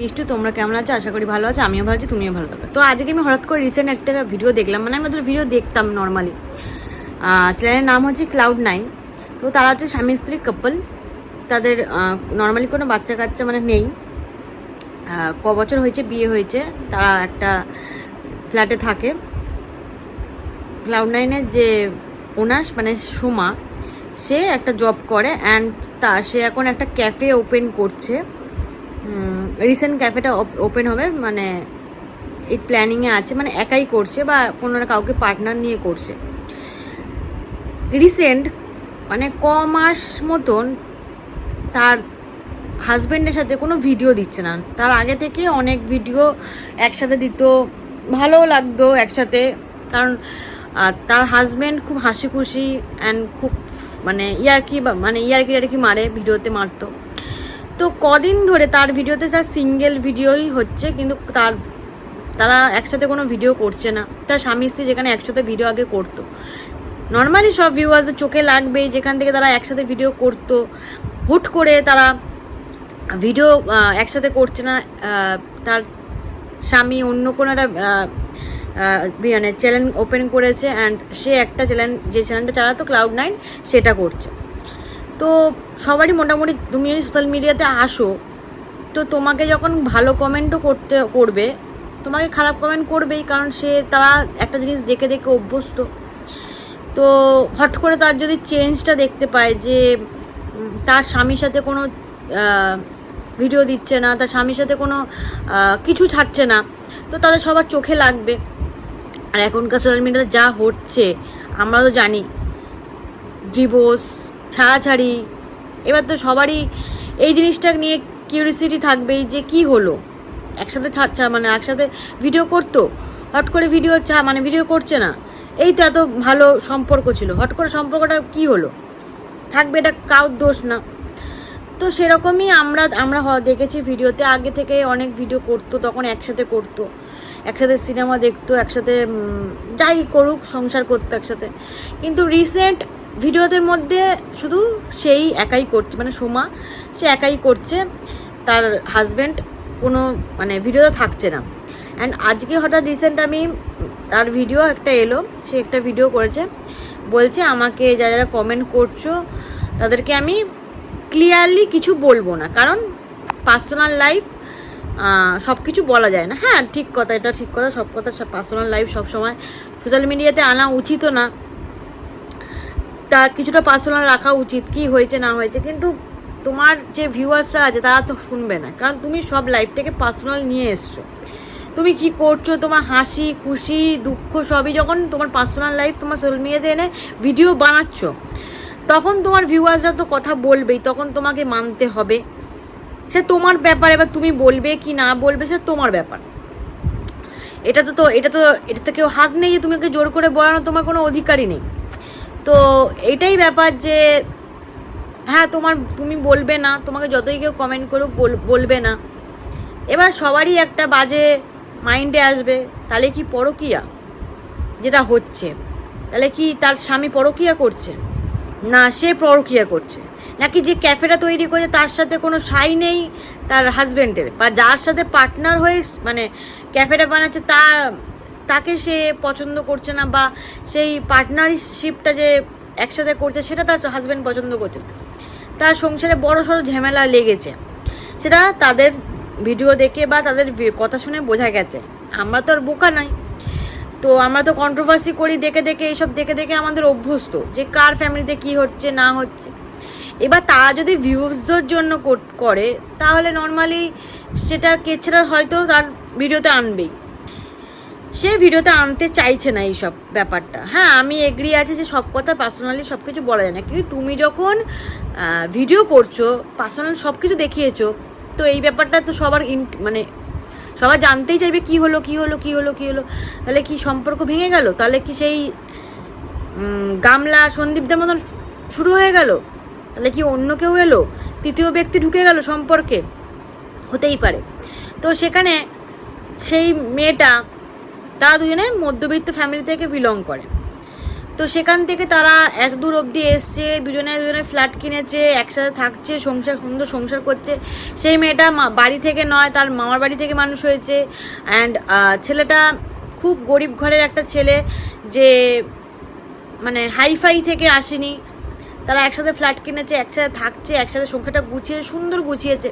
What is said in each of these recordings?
মিষ্টু, তোমরা কেমন আছো? আশা করি ভালো আছো, আমিও ভালো আছি, তুমিও ভালো থাকো। তো আজকে আমি হঠাৎ করে রিসেন্ট একটা ভিডিও দেখলাম মানে আমি ওদের ভিডিও দেখতাম নর্মালি চ্যানেলের নাম হচ্ছে ক্লাউড নাইন তো তারা হচ্ছে স্বামী স্ত্রী কাপল তাদের নর্মালি কোনো বাচ্চা কাচ্চা মানে নেই। ক বছর হয়েছে, বিয়ে হয়েছে। তারা একটা ফ্ল্যাটে থাকে। ক্লাউড নাইনের যে ওনার মানে সোমা, সে একটা জব করে। অ্যান্ড তা, সে এখন একটা ক্যাফে ওপেন করছে। রিসেন্ট ক্যাফেটা ওপেন হবে মানে এই প্ল্যানিংয়ে আছে মানে একাই করছে বা কোনো কাউকে পার্টনার নিয়ে করছে। রিসেন্ট মানে ক মাস মতন তার হাজব্যান্ডের সাথে কোনো ভিডিও দিচ্ছে না। তার আগে থেকে অনেক ভিডিও একসাথে দিত ভালো লাগতো একসাথে, কারণ তার হাজব্যান্ড খুব হাসি খুশি অ্যান্ড খুব মানে ইয়ারকি বা মানে ইয়ারকি ইয়ারকি মারে ভিডিওতে মারতো। তো কদিন ধরে তার ভিডিওতে তার সিঙ্গেল ভিডিওই হচ্ছে, কিন্তু তার, তারা একসাথে কোনো ভিডিও করছে না। তার স্বামী স্ত্রী যেখানে একসাথে ভিডিও আগে করতো। নর্মালি সব ভিউয়ার্সদের চোখে লাগবেই, যেখান থেকে তারা একসাথে ভিডিও করতো। হুট করে তারা ভিডিও একসাথে করছে না তার স্বামী অন্য কোনো একটা মানে চ্যানেল ওপেন করেছে অ্যান্ড সে একটা চ্যানেল যে চ্যানেলটা চালাতো ক্লাউড নাইন সেটা করছে। তো সবারই মোটামুটি তুমি যদি সোশ্যাল মিডিয়াতে আসো, তো তোমাকে যখন ভালো কমেন্টও করতে, করবে, তোমাকে খারাপ কমেন্ট করবেই কারণ সে তারা একটা জিনিস দেখে দেখে অভ্যস্ত। তো হট করে তার যদি চেঞ্জটা দেখতে পায় যে তার স্বামীর সাথে কোনো ভিডিও দিচ্ছে না, তার স্বামীর সাথে কোনো কিছু ছাড়ছে না, তো তাদের সবার চোখে লাগবে। আর এখনকার সোশ্যাল মিডিয়াতে যা হচ্ছে, আমরা তো জানি ডিভোর্স ছাড়াছাড়ি। এবার তো সবারই এই জিনিসটা নিয়ে কিউরিসিটি থাকবেই যে কি হলো। একসাথে ছাড়ছা মানে একসাথে ভিডিও করতো, হট করে ভিডিও চা মানে ভিডিও করছে না। এই তো এত ভালো সম্পর্ক ছিল। হট করে সম্পর্কটা কি হলো? থাকবে এটা কাউর দোষ না। তো সেরকমই আমরা আমরা দেখেছি ভিডিওতে আগে থেকে অনেক ভিডিও করতো, তখন একসাথে করতো। একসাথে সিনেমা দেখতো, একসাথে যাই করুক, সংসার করতো একসাথে। কিন্তু রিসেন্ট ভিডিওদের মধ্যে শুধু সেই একাই করছে মানে সোমা, সে একাই করছে, তার হাজব্যান্ড কোনো মানে ভিডিওতে থাকছে না। অ্যান্ড আজকে হঠাৎ রিসেন্ট আমি তার ভিডিও একটা এলো, সে একটা ভিডিও করেছে, বলছে আমাকে যারা যারা কমেন্ট করছ, তাদেরকে আমি ক্লিয়ারলি কিছু বলব না, কারণ পার্সোনাল লাইফ সব কিছু বলা যায় না। হ্যাঁ ঠিক কথা, এটা ঠিক কথা, সব কথা পার্সোনাল লাইফ সবসময় সোশ্যাল মিডিয়াতে আনা উচিতও না। তার কিছুটা পার্সোনাল রাখা উচিত, কি হয়েছে, না হয়েছে। কিন্তু তোমার যে ভিউয়ার্সরা আছে, তারা তো শুনবে না। কারণ তুমি সব লাইফটাকে পার্সোনাল নিয়ে এসছো। তুমি কি করছ? তোমার হাসি, খুশি, দুঃখ সবই যখন তোমার পার্সোনাল লাইফ তোমার সোশ্যাল মিডিয়াতে এনে ভিডিও বানাচ্ছ, তখন তোমার ভিউয়ার্সরা তো কথা বলবেই, তখন তোমাকে মানতে হবে। সে তোমার ব্যাপার, এবার তুমি বলবে কি না বলবে, সে তোমার ব্যাপার। এটা তো তো এটা তো এটা তো কেউ হাত নেই যে তুমি ওকে জোর করে বলানো তোমার কোনো অধিকারই নেই। তো এটাই ব্যাপার যে হ্যাঁ তোমার, তুমি বলবে না, তোমাকে যতই কেউ কমেন্ট করুক, বল- বলবে না। এবার সবারই একটা বাজে মাইন্ডে আসবে, তাহলে কি পরকিয়া? যেটা হচ্ছে, তাহলে কি তার স্বামী পরকিয়া করছে? না, সে পরকিয়া করছে। নাকি যে ক্যাফেটা তৈরি করেছে তার সাথে কোনো সাই নেই তার হাজবেন্ডের বা যার সাথে পার্টনার হয়ে মানে ক্যাফেটা বানাচ্ছে, তা তাকে সে পছন্দ করছে না বা সেই পার্টনারশিপটা যে একসাথে করছে, সেটা তার হাজব্যান্ড পছন্দ করছে। তার সংসারে বড় সড়ো ঝামেলা লেগেছে। সেটা তাদের ভিডিও দেখে বা তাদের কথা শুনে বোঝা গেছে। আমরা তো আর বোকা নয় তো আমরা তো কন্ট্রোভার্সি করি দেখে দেখে, এইসব দেখে দেখে আমাদের অভ্যস্ত যে কার ফ্যামিলিতে কি হচ্ছে, না হচ্ছে। এবার তারা যদি ভিউজের জন্য করে তাহলে নর্মালি সেটা কেছাড়া হয়তো তার ভিডিওতে আনবেই। সে ভিডিওতে আনতে চাইছে না এইসব ব্যাপারটা। হ্যাঁ আমি এগ্রি আছি যে সব কথা পার্সোনালি সব কিছু বলা যায় না। কিন্তু তুমি যখন ভিডিও করছ পার্সোনাল সব কিছু দেখিয়েছো, তো এই ব্যাপারটা তো সবার ইন- মানে সবাই জানতেই চাইবে কি হলো কি হলো কি হলো কি হলো। তাহলে কি সম্পর্ক ভেঙে গেল? তাহলে কি সেই গামলা সন্দীপদের মতন শুরু হয়ে গেল? তাহলে কি অন্য কেউ এলো? তৃতীয় ব্যক্তি ঢুকে গেল সম্পর্কে? হতেই পারে। তো সেখানে সেই মেয়েটা তারা দুজনে মধ্যবিত্ত ফ্যামিলি থেকে বিলং করে। তো সেখান থেকে তারা এত দূর অবধি এসছে, দুজনে দুজনে ফ্ল্যাট কিনেছে, একসাথে থাকছে, সংসার সুন্দর সংসার করছে। সেই মেয়েটা বাড়ি থেকে নয়, তার মামার বাড়ি থেকে মানুষ হয়েছে। অ্যান্ড ছেলেটা খুব গরিব ঘরের একটা ছেলে যে মানে হাইফাই থেকে আসেনি। তারা একসাথে ফ্ল্যাট কিনেছে, একসাথে থাকছে, একসাথে সংখ্যাটা গুছিয়ে, সুন্দর গুছিয়েছে।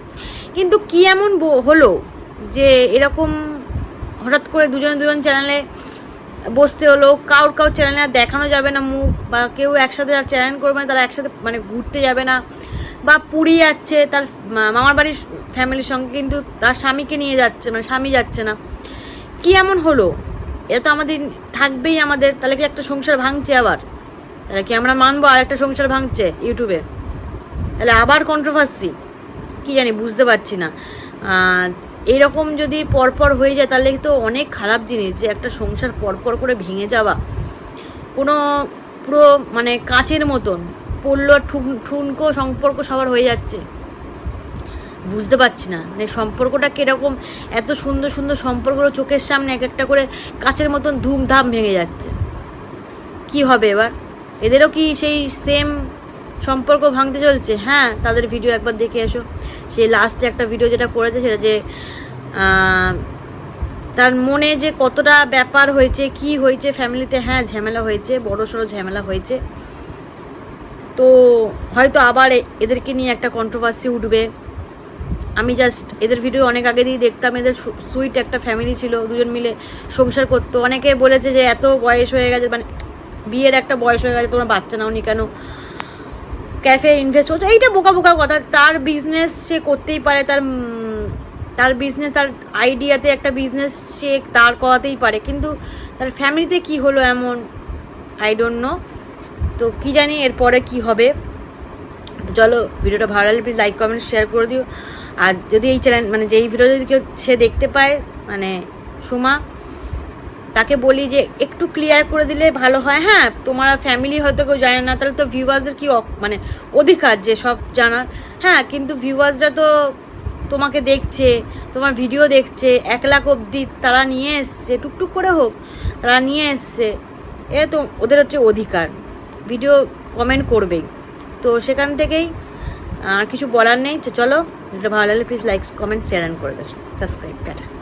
কিন্তু কি এমন হলো যে এরকম হঠাৎ করে দুজন দুজন চ্যানেলে বসতে হলো, কাউর কাউর চ্যানেলে আর দেখানো যাবে না মুখ, বা কেউ একসাথে আর চ্যানেল করবে না, তারা একসাথে মানে ঘুরতে যাবে না। বা পুরী যাচ্ছে, তার মামার বাড়ির ফ্যামিলির সঙ্গে কিন্তু তার স্বামীকে নিয়ে যাচ্ছে মানে স্বামী যাচ্ছে না। কি এমন হলো? এটা তো আমাদের থাকবেই আমাদের, তাহলে কি একটা সংসার ভাঙছে আবার? তাহলে কি আমরা মানবো আর একটা সংসার ভাঙছে ইউটিউবে? তাহলে আবার কন্ট্রোভার্সি কি জানি, বুঝতে পারছি না। আহ, এইরকম যদি পরপর হয়ে যায় তাহলে তো অনেক খারাপ জিনিস যে একটা সংসার পরপর করে ভেঙে যাওয়া। কোনো পুরো মানে কাচের মতন পড়ল ঠুন ঠুনকো সম্পর্ক সবার হয়ে যাচ্ছে। বুঝতে পারছি না। মানে সম্পর্কটা কীরকম এত সুন্দর সুন্দর সম্পর্কগুলো চোখের সামনে এক একটা করে কাচের মতন ধুমধাম ভেঙে যাচ্ছে। কি হবে এবার? এদেরও কি সেই সেম সম্পর্ক ভাঙতে চলছে? হ্যাঁ তাদের ভিডিও একবার দেখে এসো। সেই লাস্টে একটা ভিডিও যেটা করেছে সেটা যে তার মনে যে কতটা ব্যাপার হয়েছে, কি হয়েছে ফ্যামিলিতে হ্যাঁ ঝামেলা হয়েছে, বড় সড়ো ঝামেলা হয়েছে। তো হয়তো আবার এদেরকে নিয়ে একটা কন্ট্রোভার্সি উঠবে। আমি জাস্ট এদের ভিডিও অনেক আগে দিয়ে দেখতাম, এদের সুইট একটা ফ্যামিলি ছিল, দুজন মিলে সংসার করতো। অনেকে বলেছে যে এত বয়স হয়ে গেছে মানে বিয়ের একটা বয়স হয়ে গেছে, তোমার বাচ্চা নাওনি কেন? ক্যাফে ইনভেস্ট করছ এইটা বোকা বোকা কথা। তার বিজনেস সে করতেই পারে, তার তার বিজনেস তার আইডিয়াতে একটা বিজনেস সে দাঁড় করাতেই পারে। কিন্তু তার ফ্যামিলিতে কি হলো এমন? আই ডোন্ট নো তো কি জানি এরপরে কি হবে। চলো ভিডিওটা ভালো লাগলে প্লিজ লাইক কমেন্ট শেয়ার করে দিও। আর যদি এই চ্যানেল মানে যেই ভিডিও যদি কেউ সে দেখতে পায় মানে সুমা তাকে বলি যে, একটু ক্লিয়ার করে দিলে ভালো হয়। হ্যাঁ তোমার ফ্যামিলি হয়তো কেউ জানে না। তাহলে তো ভিউয়ার্সদের কি মানে অধিকার যে সব জানার? হ্যাঁ কিন্তু ভিউয়ার্সরা তো তোমাকে দেখছে, তোমার ভিডিও দেখছে। এক লাখ অবধি তারা নিয়ে এসছে, টুকটুক করে হোক, তারা নিয়ে এসছে। এ তো ওদের হচ্ছে অধিকার। ভিডিও কমেন্ট করবেই তো সেখান থেকেই আর কিছু বলার নেই। তো চলো, ভিডিওটা ভালো লাগলে প্লিজ লাইক কমেন্ট শেয়ার করে দেবে। Subscribe tata.